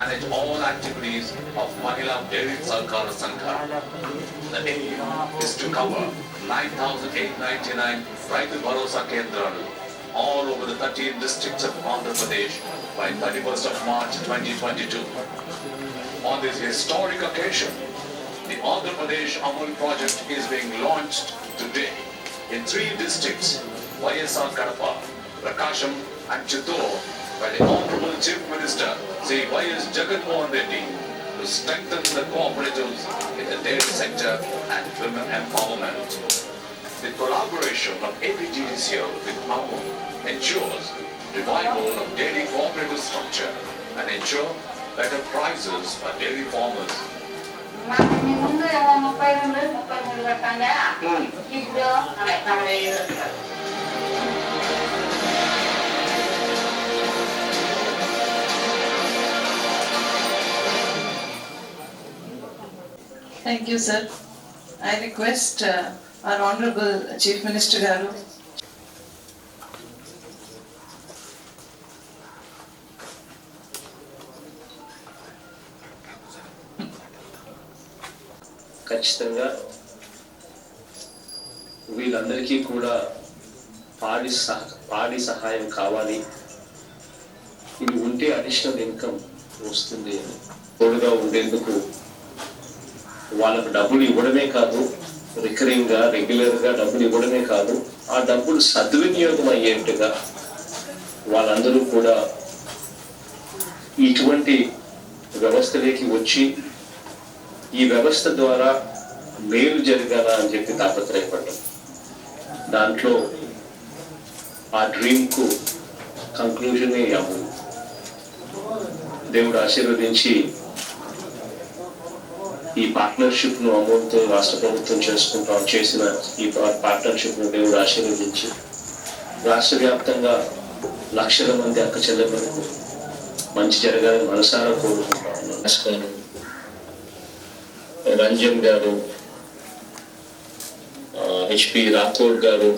manage all activities of Mahila Dairy Sarkar Sangha. The aim is to cover 9,899 Raitu Bharosa Kendralu all over the 13 districts of Andhra Pradesh by 31st of March 2022. On this historic occasion, the Andhra Pradesh Amul project is being launched today in three districts, YSR Kadapa, Rakasham and Chittor by the Honorable Chief Minister Sri Y.S. Jagan Mohan Reddy to strengthen the cooperatives in the dairy sector and women empowerment. The collaboration of APGDCL with AMUL ensures revival of dairy cooperative structure and ensure better prices for dairy farmers. నాకు మీ ముందు ఏమో ముప్పై రెండు ముప్పై మూడు కట్టంగా ఇప్పుడు నలభై నలభై ఐదు వస్తారు. Thank you, sir. I request uh, our Honorable Chief Minister Garu. ఖచ్చితంగా వీళ్ళందరికీ కూడా పాడి సహ పాడి సహాయం కావాలి. ఇది ఉంటే అడిషనల్ ఇన్కమ్ వస్తుంది అని. తోడుగా ఉండేందుకు వాళ్ళకు డబ్బులు ఇవ్వడమే కాదు రికరింగ్గా రెగ్యులర్గా డబ్బులు ఇవ్వడమే కాదు ఆ డబ్బులు సద్వినియోగం అయ్యేట్టుగా వాళ్ళందరూ కూడా ఇటువంటి వ్యవస్థలోకి వచ్చి ఈ వ్యవస్థ ద్వారా మేలు జరగాల అని చెప్పి తాపత్రయపడ్డాం. దాంట్లో ఆ డ్రీమ్కు కంక్లూజనే కంక్లూజన్ అవ్వు దేవుడు ఆశీర్వదించి ఈ పార్ట్నర్షిప్ను అమౌంట్తో రాష్ట్ర ప్రభుత్వం చేసుకుంటాం చేసిన ఈ పార్ట్నర్షిప్ను దేవుడు ఆశీర్వదించి రాష్ట్ర వ్యాప్తంగా లక్షల మంది అక్క చెల్లెలకు మంచి జరగాలని మనసారా కోరుకుంటా. ఉన్నాను నమస్కారం. రంజన్ గారు హెచ్పి రాథోడ్ గారు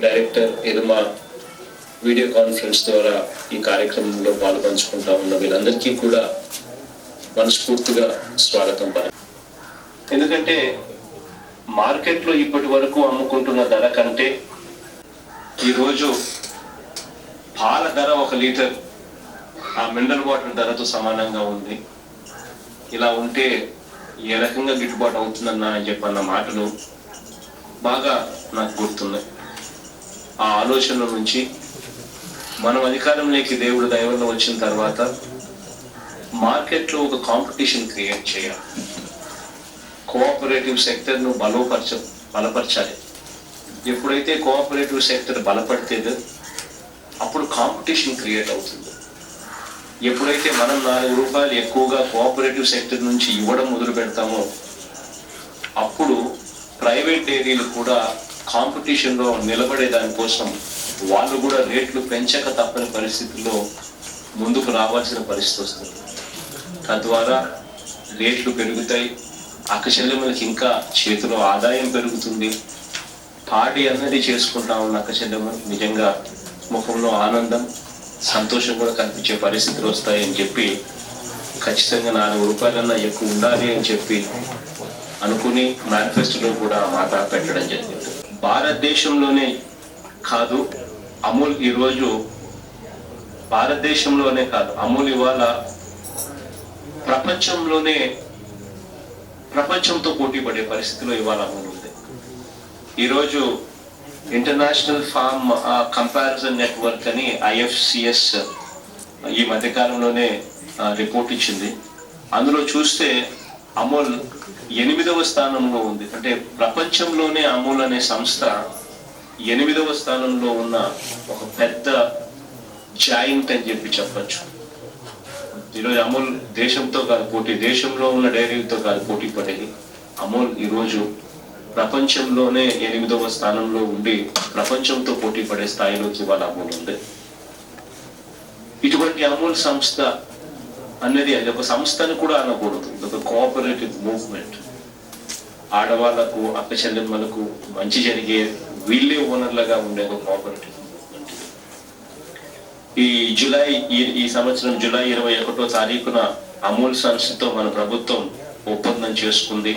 డైరెక్టర్ ఇరుమా వీడియో కాన్ఫరెన్స్ ద్వారా ఈ కార్యక్రమంలో పాల్పంచుకుంటా ఉన్న వీళ్ళందరికీ కూడా మనస్ఫూర్తిగా స్వాగతం ఎందుకంటే మార్కెట్లో ఇప్పటి వరకు అమ్ముకుంటున్న ధర కంటే ఈరోజు పాల ధర ఒక లీటర్ ఆ మినరల్ వాటర్ ధరతో సమానంగా ఉంది. ఇలా ఉంటే ఏ రకంగా గిట్టుబాటు అవుతుందన్న అని చెప్పన్న మాటలు బాగా నాకు గుర్తున్నాయి. ఆ ఆలోచన నుంచి మనం అధికారంలోకి దేవుడు దైవంలో వచ్చిన తర్వాత మార్కెట్లో ఒక కాంపిటీషన్ క్రియేట్ చేయాలి. కోఆపరేటివ్ సెక్టర్ను బలోపరచ బలపరచాలి. ఎప్పుడైతే కోఆపరేటివ్ సెక్టర్ బలపడితేదో అప్పుడు కాంపిటీషన్ క్రియేట్ అవుతుంది. ఎప్పుడైతే మనం నాలుగు రూపాయలు ఎక్కువగా కోఆపరేటివ్ సెక్టర్ నుంచి ఇవ్వడం మొదలు పెడతామో అప్పుడు ప్రైవేట్ డైరీలు కూడా కాంపిటీషన్లో నిలబడే దానికోసం వాళ్ళు కూడా రేట్లు పెంచక తప్పని పరిస్థితుల్లో ముందుకు రావాల్సిన పరిస్థితి వస్తుంది. తద్వారా రేట్లు పెరుగుతాయి అక్కచెల్లెమ్మలకి ఇంకా చేతిలో ఆదాయం పెరుగుతుంది. పాడి అన్నది చేసుకుంటా ఉన్న అక్కచెల్లెమ్మలు నిజంగా ముఖంలో ఆనందం సంతోషం కూడా కనిపించే పరిస్థితులు వస్తాయని చెప్పి ఖచ్చితంగా నాలుగు రూపాయలన్నా ఎక్కువ ఉండాలి అని చెప్పి అనుకుని మేనిఫెస్టోలో కూడా మాట పెట్టడం జరిగింది. భారతదేశంలోనే కాదు అమూల్ ఈరోజు భారతదేశంలోనే కాదు అమూల్ ఇవాళ ప్రపంచంలోనే ప్రపంచంతో పోటీ పడే పరిస్థితిలో ఇవాళ అమూల్ ఉంది. ఈరోజు ఇంటర్నేషనల్ ఫార్మ్ కంపారిజన్ నెట్వర్క్ అని ఐఎఫ్సిఎస్ ఈ మధ్యకాలంలోనే రిపోర్ట్ ఇచ్చింది. అందులో చూస్తే అమూల్ ఎనిమిదవ స్థానంలో ఉంది. అంటే ప్రపంచంలోనే అమూల్ అనే సంస్థ ఎనిమిదవ స్థానంలో ఉన్న ఒక పెద్ద జాయింట్ అని చెప్పి చెప్పచ్చు. ఈరోజు అమూల్ దేశంతో కాదు పోటీ దేశంలో ఉన్న డైరీలతో కాదు పోటీ పడేది. అమూల్ ఈరోజు ప్రపంచంలోనే ఎనిమిదవ స్థానంలో ఉండి ప్రపంచంతో పోటీ పడే స్థాయిలోకి వాళ్ళ అమూల్ ఉంది. ఇటువంటి అమూల్ సంస్థ అనేది అది ఒక సంస్థను కూడా అనకూడదు. ఒక కోఆపరేటివ్ మూవ్మెంట్ ఆడవాళ్ళకు అక్క చెల్లెమ్మలకు మంచి జరిగే వీళ్ళే ఓనర్లుగా ఉండే ఒక కోఆపరేటివ్ మూవ్మెంట్ ఈ జూలై ఈ ఈ సంవత్సరం జూలై ఇరవై ఒకటో తారీఖున అమూల్ సంస్థతో మన ప్రభుత్వం ఒప్పందం చేసుకుంది.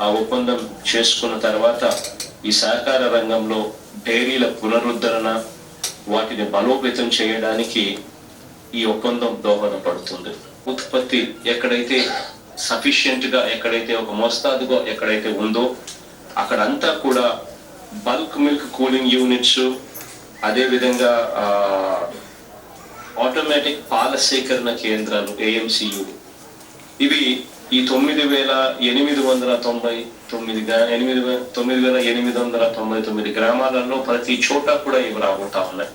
ఆ ఒప్పందం చేసుకున్న తర్వాత ఈ సహకార రంగంలో డైరీల పునరుద్ధరణ వాటిని బలోపేతం చేయడానికి ఈ ఒప్పందం దోహదపడుతుంది. ఉత్పత్తి ఎక్కడైతే సఫిషియెంట్గా ఎక్కడైతే ఒక మోస్తాదుగా ఎక్కడైతే ఉందో అక్కడంతా కూడా బల్క్ మిల్క్ కూలింగ్ యూనిట్స్ అదేవిధంగా ఆటోమేటిక్ పాల సేకరణ కేంద్రాలు ఏఎంసీయు ఇవి ఈ తొమ్మిది వేల ఎనిమిది వందల తొంభై తొమ్మిది ఎనిమిది తొమ్మిది వేల ఎనిమిది వందల తొంభై తొమ్మిది గ్రామాలలో ప్రతి చోట కూడా ఇవి రాబోతా ఉన్నాయి.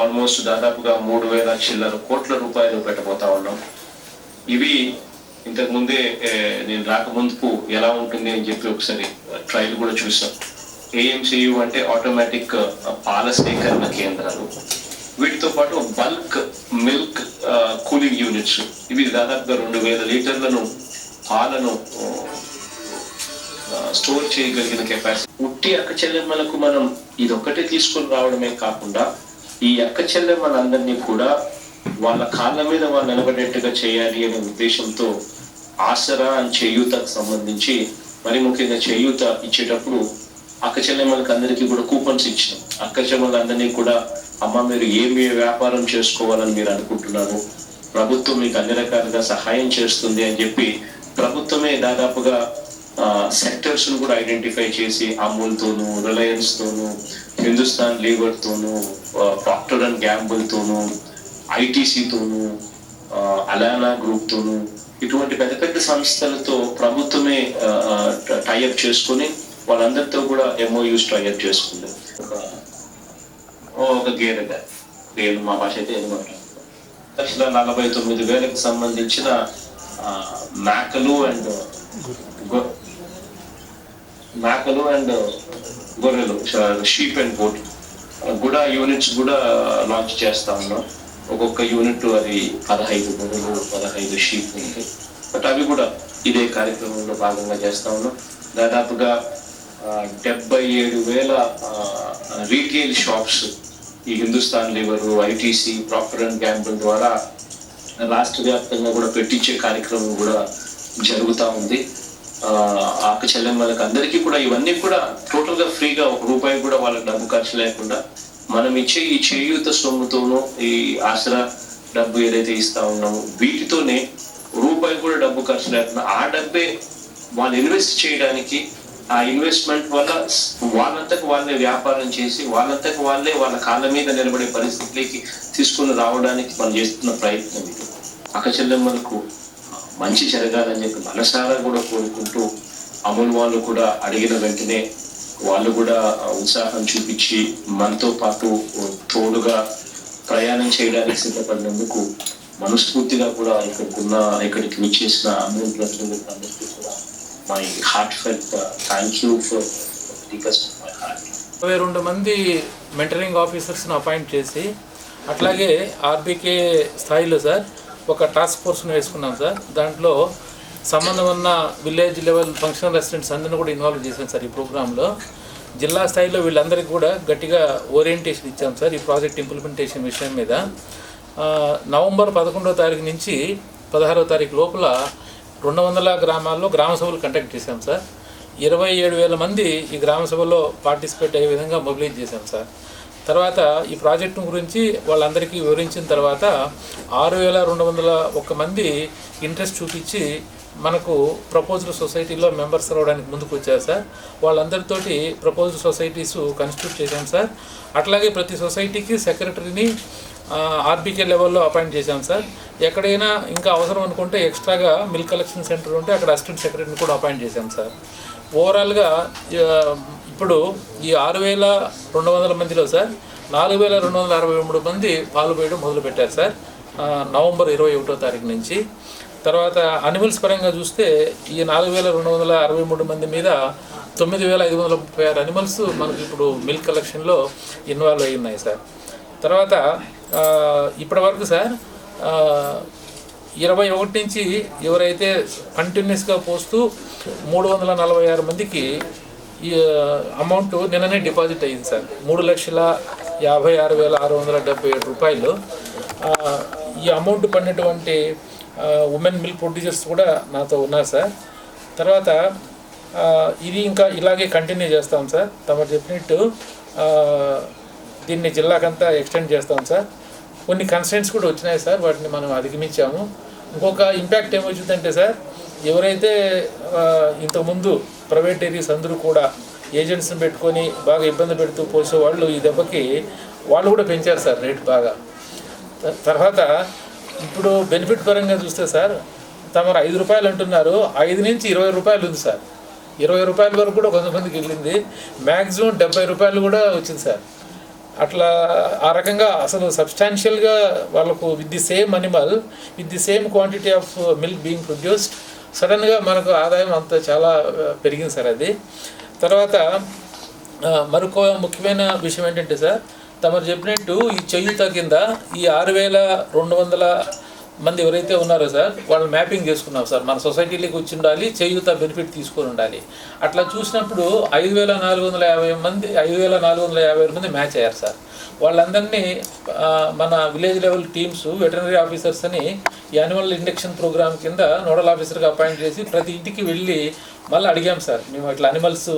ఆల్మోస్ట్ దాదాపుగా మూడు వేల చిల్లర కోట్ల రూపాయలు పెట్టబోతా ఉన్నాం. ఇవి ఇంతకు ముందే నేను రాకముందుకు ఎలా ఉంటుంది అని చెప్పి ఒకసారి ట్రయల్ కూడా చూసాం. ఏఎంసీయు అంటే ఆటోమేటిక్ పాల సేకరణ కేంద్రాలు. వీటితో పాటు బల్క్ మిల్క్ కూలింగ్ యూనిట్స్. ఇవి దాదాపుగా రెండు వేల లీటర్లను పాలను స్టోర్ చేయగలిగిన కెపాసిటీ. ఉట్టి అక్క చెల్లెమ్మలకు మనం ఇదొక్కటే తీసుకొని రావడమే కాకుండా ఈ అక్క చెల్లెమ్మలందరినీ కూడా వాళ్ళ కాళ్ళ మీద వాళ్ళు నిలబడేట్టుగా చేయాలి అనే ఉద్దేశంతో ఆసరా అని చేయూతకు సంబంధించి మరి ముఖ్యంగా చేయూత ఇచ్చేటప్పుడు అక్క చెల్లెమ్మలకు అందరికీ కూడా కూపన్స్ ఇచ్చినాం. అక్క చెల్లెమ్మలందరినీ కూడా అమ్మ మీరు ఏమి వ్యాపారం చేసుకోవాలని మీరు అనుకుంటున్నారు? ప్రభుత్వం మీకు అన్ని రకాలుగా సహాయం చేస్తుంది అని చెప్పి ప్రభుత్వమే దాదాపుగా సెక్టర్స్ను కూడా ఐడెంటిఫై చేసి అమూల్తోనూ రిలయన్స్ తోను హిందుస్థాన్ లీవర్ తోను ప్రాక్టర్ అండ్ గ్యాంబుల్ తోను ఐటీసీతోను అలానా గ్రూప్ తోను ఇటువంటి పెద్ద పెద్ద సంస్థలతో ప్రభుత్వమే టైఅప్ చేసుకొని వాళ్ళందరితో కూడా ఎంఓయూస్ టైఅప్ చేసుకుంది. ఒక ఒక గేదెగా మా భాష అయితే ఏమంటారు లక్షల నలభై తొమ్మిది వేలకు సంబంధించిన మేకలు అండ్ మేకలు అండ్ గొర్రెలు షీప్ అండ్ గోట్ కూడా యూనిట్స్ కూడా లాంచ్ చేస్తా ఉన్నాం. ఒక్కొక్క యూనిట్ అది పదహైదు గొర్రెలు పదహైదు షీప్ ఉంది. బట్ అవి కూడా ఇదే కార్యక్రమంలో భాగంగా చేస్తా ఉన్నాం. దాదాపుగా డెబ్బై ఏడు వేల రీటైల్ షాప్స్ ఈ Hindustan lever ITC Procter and gamble ద్వారా రాష్ట్ర వ్యాప్తంగా కూడా పెట్టించే కార్యక్రమం కూడా జరుగుతూ ఉంది. ఆ వాళ్ళకి అందరికీ కూడా ఇవన్నీ కూడా టోటల్గా ఫ్రీగా ఒక రూపాయి కూడా వాళ్ళకి డబ్బు ఖర్చు లేకుండా మనం ఇచ్చే ఈ చేయూత సొమ్ముతోనూ ఈ ఆసరా డబ్బు ఏదైతే ఇస్తా ఉన్నామో వీటితోనే రూపాయి కూడా డబ్బు ఖర్చు లేకుండా ఆ డబ్బే వాళ్ళు ఇన్వెస్ట్ చేయడానికి ఆ ఇన్వెస్ట్మెంట్ వల్ల వాళ్ళంతకు వాళ్ళే వ్యాపారం చేసి వాళ్ళంతకు వాళ్ళే వాళ్ళ కాళ్ళ మీద నిలబడే పరిస్థితులకి తీసుకుని రావడానికి మనం చేస్తున్న ప్రయత్నం ఇది. అక్కచెల్లెమ్మలకు మంచి జరగాలని చెప్పి మనసారా కూడా కోరుకుంటూ అమూల్ వాళ్ళు కూడా అడిగిన వెంటనే వాళ్ళు కూడా ఉత్సాహం చూపించి మనతో పాటు తోడుగా ప్రయాణం చేయడానికి సిద్ధపడినందుకు మనస్ఫూర్తిగా కూడా ఇక్కడికి ఉన్న ఇక్కడికి విచ్చేసిన అమూల్ ప్రజలకు కూడా my heart felt thank you for my heart ఇరవై రెండు మంది మెంటరింగ్ ఆఫీసర్స్ని అపాయింట్ చేసి అట్లాగే ఆర్బీకే స్థాయిలో సార్ ఒక టాస్క్ ఫోర్స్ను వేసుకున్నాం సార్. దాంట్లో సంబంధం ఉన్న విలేజ్ లెవెల్ ఫంక్షనల్ రెసిడెంట్స్ అందరిని కూడా ఇన్వాల్వ్ చేశాం సార్ ఈ ప్రోగ్రాంలో జిల్లా స్థాయిలో వీళ్ళందరికీ కూడా గట్టిగా ఓరియంటేషన్ ఇచ్చాం సార్ ఈ ప్రాజెక్ట్ ఇంప్లిమెంటేషన్ విషయం మీద. నవంబర్ పదకొండవ తారీఖు నుంచి పదహారవ తారీఖు లోపల రెండు వందల గ్రామాల్లో గ్రామ సభలు కండక్ట్ చేశాం సార్. ఇరవై ఏడు వేల మంది ఈ గ్రామ సభలో పార్టిసిపేట్ అయ్యే విధంగా మొబిలైజ్ చేశాం సార్. తర్వాత ఈ ప్రాజెక్టు గురించి వాళ్ళందరికీ వివరించిన తర్వాత ఆరు వేల రెండు వందల ఒక్క మంది ఇంట్రెస్ట్ చూపించి మనకు ప్రపోజల్ సొసైటీలో మెంబర్స్ రావడానికి ముందుకు వచ్చారు సార్. వాళ్ళందరితోటి ప్రపోజల్ సొసైటీస్ కన్స్టిట్యూట్ చేశాం సార్. అట్లాగే ప్రతి సొసైటీకి సెక్రటరీని ఆర్బీకే లెవెల్లో అపాయింట్ చేశాం సార్. ఎక్కడైనా ఇంకా అవసరం అనుకుంటే ఎక్స్ట్రాగా మిల్క్ కలెక్షన్ సెంటర్ ఉంటే అక్కడ అసిస్టెంట్ సెక్రటరీని కూడా అపాయింట్ చేశాం సార్. ఓవరాల్గా ఇప్పుడు ఈ ఆరు వేల రెండు వందల మందిలో సార్ నాలుగు వేల రెండు వందల అరవై మూడు మంది పాలు పోయడం మొదలుపెట్టారు సార్ నవంబర్ ఇరవై ఒకటో తారీఖు నుంచి. తర్వాత అనిమల్స్ పరంగా చూస్తే ఈ నాలుగు వేల రెండు వందల అరవై మూడు మంది మీద తొమ్మిది వేల ఐదు వందల ముప్పై ఆరు అనిమల్స్ మనకి ఇప్పుడు మిల్క్ కలెక్షన్లో ఇన్వాల్వ్ అయి ఉన్నాయి సార్. తర్వాత ఇప్పటి వరకు సార్ ఇరవై ఒకటి నుంచి ఎవరైతే కంటిన్యూస్గా పోస్తూ మూడు వందల నలభై ఆరు మందికి ఈ అమౌంట్ నిన్ననే డిపాజిట్ అయ్యింది సార్. మూడు లక్షల యాభై ఆరు వేల ఆరు వందల డెబ్బై ఏడు రూపాయలు. ఈ అమౌంట్ పడినటువంటి ఉమెన్ మిల్క్ ప్రొడ్యూసర్స్ కూడా నాతో ఉన్నారు సార్. తర్వాత ఇది ఇంకా ఇలాగే కంటిన్యూ చేస్తాం సార్. తమరు చెప్పినట్టు దీన్ని జిల్లాకంతా ఎక్స్టెండ్ చేస్తాం సార్. కొన్ని కన్స్టెంట్స్ కూడా వచ్చినాయి సార్ వాటిని మనం అధిగమించాము. ఇంకొక ఇంపాక్ట్ ఏమొచ్చిందంటే సార్ ఎవరైతే ఇంతకుముందు ప్రైవేట్ ఏరియాస్ అందరూ కూడా ఏజెంట్స్ని పెట్టుకొని బాగా ఇబ్బంది పెడుతూ పోసే వాళ్ళు ఈ దెబ్బకి వాళ్ళు కూడా పెంచారు సార్ రేట్ బాగా. తర్వాత ఇప్పుడు బెనిఫిట్ పరంగా చూస్తే సార్ తమరు ఐదు రూపాయలు అంటున్నారు ఐదు నుంచి ఇరవై రూపాయలు ఉంది సార్. ఇరవై రూపాయల వరకు కూడా కొంతమందికి వెళ్ళింది. మ్యాక్సిమం డెబ్బై రూపాయలు కూడా వచ్చింది సార్. అట్లా ఆ రకంగా అసలు సబ్స్టాన్షియల్గా వాళ్ళకు with the same animal with the same quantity of milk being produced సడన్గా మనకు ఆదాయం అంత చాలా పెరిగింది సార్ అది. తర్వాత మరొక ముఖ్యమైన విషయం ఏంటంటే సార్ తమరు చెప్పినట్టు ఈ చేయూత కింద ఈ ఆరు వేల రెండు వందల మంది ఎవరైతే ఉన్నారో సార్ వాళ్ళు మ్యాపింగ్ చేసుకున్నాం సార్. మన సొసైటీలోకి వచ్చి ఉండాలి చేయూత బెనిఫిట్ తీసుకొని ఉండాలి. అట్లా చూసినప్పుడు ఐదు వేల నాలుగు వందల యాభై మంది ఐదు వేల నాలుగు వందల యాభై మంది మ్యాచ్ అయ్యారు సార్. వాళ్ళందరినీ మన village level teams veterinary officers అని ఈ ఇండక్షన్ ప్రోగ్రామ్ కింద నోడల్ ఆఫీసర్గా అపాయింట్ చేసి ప్రతి ఇంటికి వెళ్ళి మళ్ళీ అడిగాం సార్. మేము ఇట్లా అనిమల్స్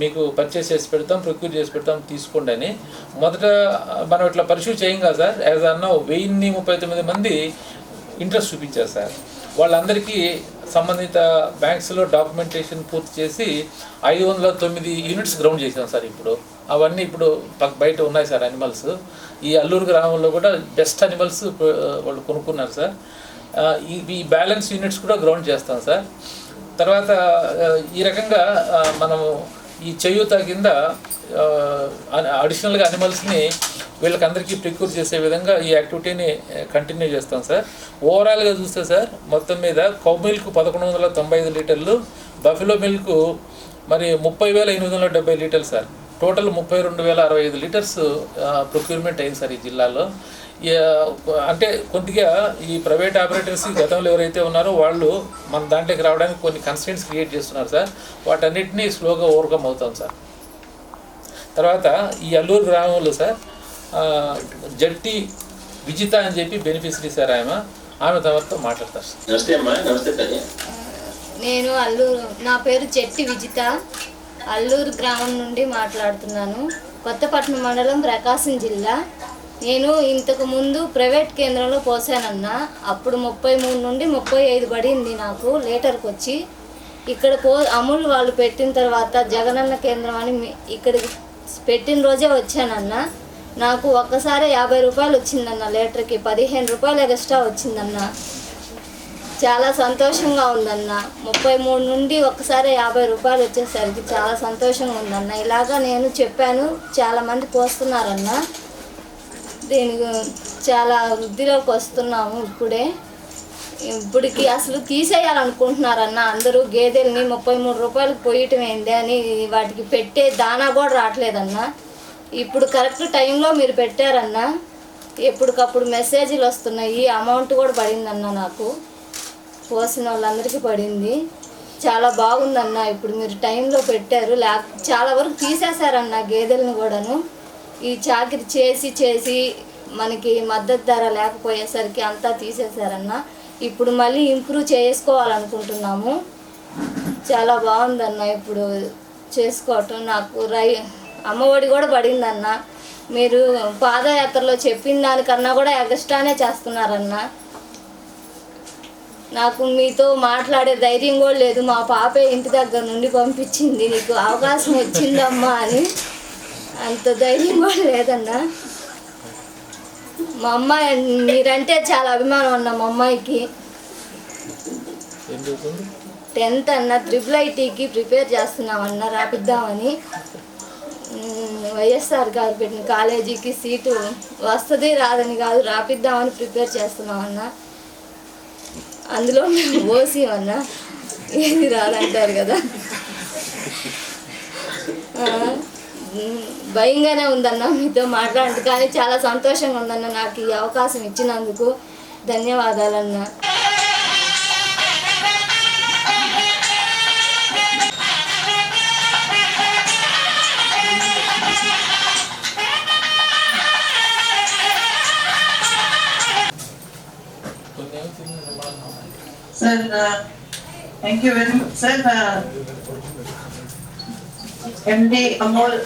మీకు పర్చేస్ చేసి పెడతాం ప్రొక్యూర్ చేసి పెడతాం తీసుకోండి అని. మొదట మనం ఇట్లా పరిశీలి చేయం కదా సార్. యాజ్ అన్న వెయ్యిన్ని ముప్పై తొమ్మిది మంది ఇంట్రెస్ట్ చూపించారు సార్. వాళ్ళందరికీ సంబంధిత బ్యాంక్స్లో డాక్యుమెంటేషన్ పూర్తి చేసి ఐదు వందల తొమ్మిది యూనిట్స్ గ్రౌండ్ చేసాం సార్ ఇప్పుడు. అవన్నీ ఇప్పుడు బయట ఉన్నాయి సార్ అనిమల్స్. ఈ అల్లూరు గ్రామంలో కూడా బెస్ట్ అనిమల్స్ వాళ్ళు కొనుక్కున్నారు సార్. ఈ ఈ బ్యాలెన్స్ యూనిట్స్ కూడా గ్రౌండ్ చేస్తాం సార్. తర్వాత ఈ రకంగా మనము ఈ చేయూత కింద అడిషనల్గా అనిమల్స్ని వీళ్ళకందరికీ ప్రిక్యూర్ చేసే విధంగా ఈ యాక్టివిటీని కంటిన్యూ చేస్తాం సార్. ఓవరాల్గా చూస్తే సార్ మొత్తం మీద కౌ మిల్క్ పదకొండు వందల తొంభై ఐదు లీటర్లు బఫిలో మిల్క్ మరి ముప్పై వేల ఎనిమిది వందల డెబ్బై లీటర్లు సార్. టోటల్ ముప్పై రెండు వేల అరవై ఐదు లీటర్స్ ప్రొక్యూర్మెంట్ అయింది సార్ ఈ జిల్లాలో. అంటే కొద్దిగా ఈ ప్రైవేట్ ఆపరేటర్స్ గతంలో ఎవరైతే ఉన్నారో వాళ్ళు మన దాంట్లోకి రావడానికి కొన్ని కన్స్టెంట్స్ క్రియేట్ చేస్తున్నారు సార్. వాటన్నిటినీ స్లోగా ఓవర్కమ్ అవుతాం సార్. తర్వాత ఈ అల్లూరు గ్రామంలో సార్ జట్టి విజిత అని చెప్పి బెనిఫిషరీ సార్ ఆమె ఆమె తమతో మాట్లాడతారు నమస్తే అమ్మా నమస్తే తల్లి. నేను అల్లూరు నా పేరు చెట్టి విజిత. అల్లూరు గ్రామం నుండి మాట్లాడుతున్నాను. కొత్తపట్నం మండలం ప్రకాశం జిల్లా. నేను ఇంతకు ముందు ప్రైవేట్ కేంద్రంలో పోసానన్నా. అప్పుడు ముప్పై మూడు నుండి ముప్పై ఐదు పడింది నాకు లీటర్కి వచ్చి. ఇక్కడ పో అమూల్ వాళ్ళు పెట్టిన తర్వాత జగనన్న కేంద్రం అని ఇక్కడికి పెట్టిన రోజే వచ్చానన్న. నాకు ఒక్కసారి యాభై రూపాయలు వచ్చిందన్న లీటర్కి పదిహేను రూపాయలు ఎక్స్ట్రా వచ్చిందన్న. చాలా సంతోషంగా ఉందన్న. ముప్పై మూడు నుండి ఒక్కసారి యాభై రూపాయలు వచ్చేసరికి చాలా సంతోషంగా ఉందన్న. ఇలాగా నేను చెప్పాను చాలామంది పోస్తున్నారన్న. దీని చాలా వృద్ధిలోకి వస్తున్నాము ఇప్పుడే. ఇప్పటికి అసలు తీసేయాలనుకుంటున్నారన్న అందరూ గేదెల్ని ముప్పై మూడు రూపాయలకు పోయటం ఏంది అని వాటికి పెట్టే దానా కూడా రావట్లేదన్నా. ఇప్పుడు కరెక్ట్ టైంలో మీరు పెట్టారన్నా ఎప్పటికప్పుడు మెసేజ్లు వస్తున్నాయి అమౌంట్ కూడా పడిందన్న నాకు. పోసిన వాళ్ళందరికీ పడింది. చాలా బాగుందన్న ఇప్పుడు మీరు టైంలో పెట్టారు. లే చాలా వరకు తీసేశారన్న గేదెలను కూడాను. ఈ చాకిరి చేసి చేసి మనకి మద్దతు ధర లేకపోయేసరికి అంతా తీసేశారన్న. ఇప్పుడు మళ్ళీ ఇంప్రూవ్ చేసుకోవాలనుకుంటున్నాము. చాలా బాగుందన్న ఇప్పుడు చేసుకోవటం. నాకు రై అమ్మఒడి కూడా పడిందన్న. మీరు పాదయాత్రలో చెప్పిన దానికన్నా కూడా ఎగస్ట్రానే చేస్తున్నారన్న. నాకు మీతో మాట్లాడే ధైర్యం కూడా లేదు. మా పాపే ఇంటి దగ్గర నుండి పంపించింది. నీకు అవకాశం వచ్చిందమ్మా అని. అంత ధైర్యం కూడా లేదన్నా. మా అమ్మాయి మీరంటే చాలా అభిమానం అన్న మా అమ్మాయికి. టెన్త్ అన్న త్రిపుల్ ఐటీకి ప్రిపేర్ చేస్తున్నామన్న. రాపిద్దామని. వైఎస్ఆర్ గారు పెట్టిన కాలేజీకి సీటు వస్తుంది రాదని కాదు రాపిద్దామని ప్రిపేర్ చేస్తున్నామన్న అందులో మేము ఓసి అన్న. ఏది రాదంటారు కదా. భయంగానే ఉందన్న మీతో మాట్లాడండి కానీ చాలా సంతోషంగా ఉందన్న నాకు ఈ అవకాశం ఇచ్చినందుకు. ధన్యవాదాలన్నా. Sir, uh, thank you very much, sir. Uh, MD Amol